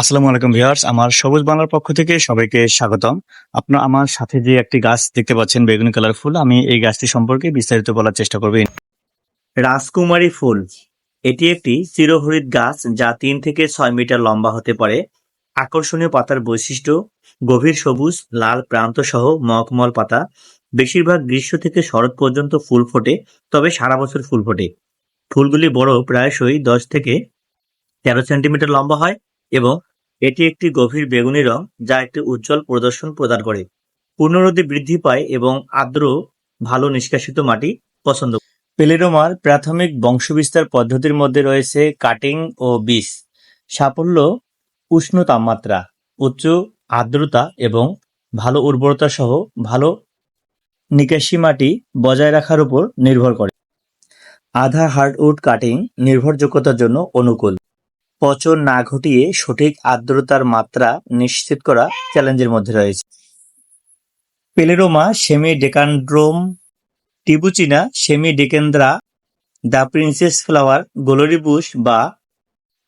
আসসালামু আলাইকুম ভিউয়ার্স, আমার সবুজ বাংলার পক্ষ থেকে সবাইকে স্বাগতম। আপনারা আমার সাথে যে একটি গাছ দেখতে পাচ্ছেন, বেগুনি কালার ফুল, আমি এই গাছটি সম্পর্কে বিস্তারিত বলার চেষ্টা করব। রাজকুমারী ফুল। এটি একটি চিরহরিৎ গাছ যা তিন থেকে ছয় মিটার লম্বা হতে পারে। আকর্ষণীয় পাতার বৈশিষ্ট্য, গভীর সবুজ, লাল প্রান্ত সহ মখমল পাতা। বেশিরভাগ গ্রীষ্ম থেকে শরৎ পর্যন্ত ফুল ফোটে, তবে সারা বছর ফুল ফোটে। ফুলগুলি বড় প্রায়শই দশ থেকে তেরো সেন্টিমিটার লম্বা হয়। এবং এটি একটি গভীর বেগুনি রং যা একটি উজ্জ্বল প্রদর্শন প্রদান করে। পূর্ণরোধে বৃদ্ধি পায় এবং আর্দ্র, ভালো নিষ্কাশিত মাটি পছন্দ পেলেরোমার প্রাথমিক বংশবিস্তার পদ্ধতির মধ্যে রয়েছে কাটিং ও বীজ সাফল্য, উষ্ণ তাপমাত্রা, উচ্চ আর্দ্রতা এবং ভালো উর্বরতা সহ ভালো নিকাশি মাটি বজায় রাখার উপর নির্ভর করে। আধা হার্ডউড কাটিং নির্ভরযোগ্যতার জন্য অনুকূল। পচন না ঘটিয়ে সঠিক আর্দ্রতার মাত্রা নিশ্চিত করা চ্যালেঞ্জের মধ্যে রয়েছে। Pleroma semidecandrum Tibouchina semidecandra the princess flower, glorybush বা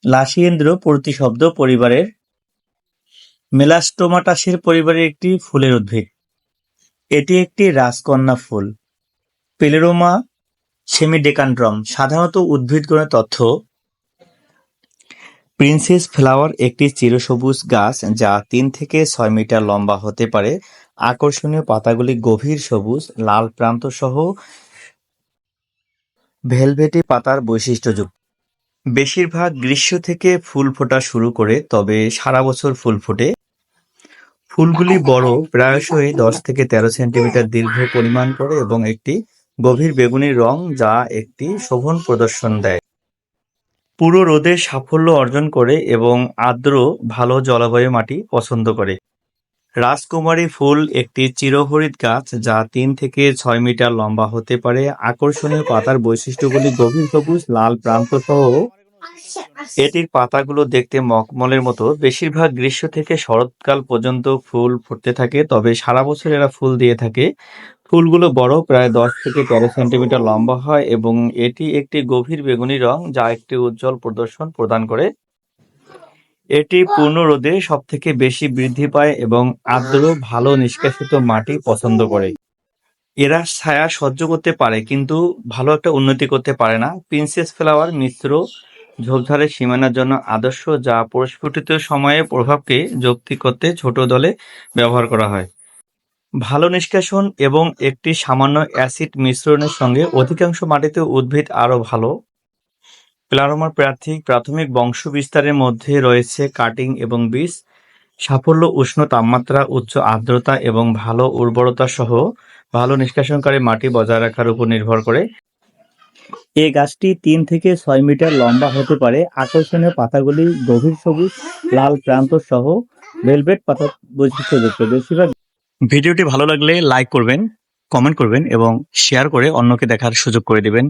লাসিয়েন্দ্র প্রতিশব্দ পরিবারের মেলাস্টোমাটাসের পরিবারের একটি ফুলের উদ্ভিদ। এটি একটি রাজকন্যা ফুল। পেলেরোমা সেমি সেমিডেকান্ড্রম সাধারণত উদ্ভিদগণের তথ্য প্রিন্সেস ফ্লাওয়ার একটি চিরসবুজ গাছ যা তিন থেকে ছয় মিটার লম্বা হতে পারে। আকর্ষণীয় পাতাগুলি গভীর সবুজ, লাল প্রান্ত সহ ভেলভেটে পাতার বৈশিষ্ট্যযুক্ত। বেশিরভাগ গ্রীষ্ম থেকে ফুল ফোটা শুরু করে, তবে সারা বছর ফুল ফোটে। ফুলগুলি বড়, প্রায়শই দশ থেকে তেরো সেন্টিমিটার দীর্ঘ পরিমাণ করে এবং একটি গভীর বেগুনি রং যা একটি শোভন প্রদর্শন দেয়। পুরো রোদে সাফল্য অর্জন করে এবং আর্দ্র, ভালো জলবায়ু মাটি পছন্দ করে। রাজকুমারী ফুল একটি চিরহরিৎ গাছ যা তিন থেকে ছয় মিটার লম্বা হতে পারে। আকর্ষণীয় পাতার বৈশিষ্ট্যগুলি গভীর সবুজ, লাল প্রান্ত সহ এটির পাতাগুলো দেখতে মকমলের মতো। বেশিরভাগ গ্রীষ্ম থেকে শরৎকাল পর্যন্ত ফুল ফুটতে থাকে, তবে সারা বছর এরা ফুল দিয়ে থাকে। ফুলগুলো বড়, প্রায় দশ থেকে তেরো সেন্টিমিটার লম্বা হয় এবং এটি একটি গভীর বেগুনি রং যা একটি উজ্জ্বল প্রদর্শন প্রদান করে। এটি পূর্ণ রোদে সব থেকে বেশি বৃদ্ধি পায় এবং আর্দ্র, ভালো নিষ্কাশিত মাটি পছন্দ করে। এরা ছায়া সহ্য করতে পারে কিন্তু ভালো একটা উন্নতি করতে পারে না। প্রিন্সেস ফ্লাওয়ার মিশ্র ঝোপঝাড়ের সীমানার জন্য আদর্শ যা পরিস্ফুটিত সময়ে প্রভাবকে যুক্তি করতে ছোট দলে ব্যবহার করা হয়। ভালো নিষ্কাশন এবং একটি সামান্য অ্যাসিড মিশ্রণের সঙ্গে অধিকাংশ মাটিতে উদ্ভিদ আরও ভালো। প্লারোমার প্রার্থী প্রাথমিক বংশ বিস্তারের মধ্যে রয়েছে কাটিং এবং বীজ, সাফল্য, উষ্ণ তাপমাত্রা, উচ্চ আর্দ্রতা এবং ভালো উর্বরতা সহ ভালো নিষ্কাশনকারী মাটি বজায় রাখার উপর নির্ভর করে। এই গাছটি তিন থেকে ছয় মিটার লম্বা হতে পারে। আকর্ষণীয় পাতাগুলি গভীর সবুজ, লাল প্রান্ত সহ, ভেলভেট পাতা বৈশিষ্ট্যযুক্ত। বেশিরভাগ ভিডিওটি ভালো লাগলে লাইক করবেন কমেন্ট করবেন এবং শেয়ার করে অন্যকে দেখার সুযোগ করে দিবেন।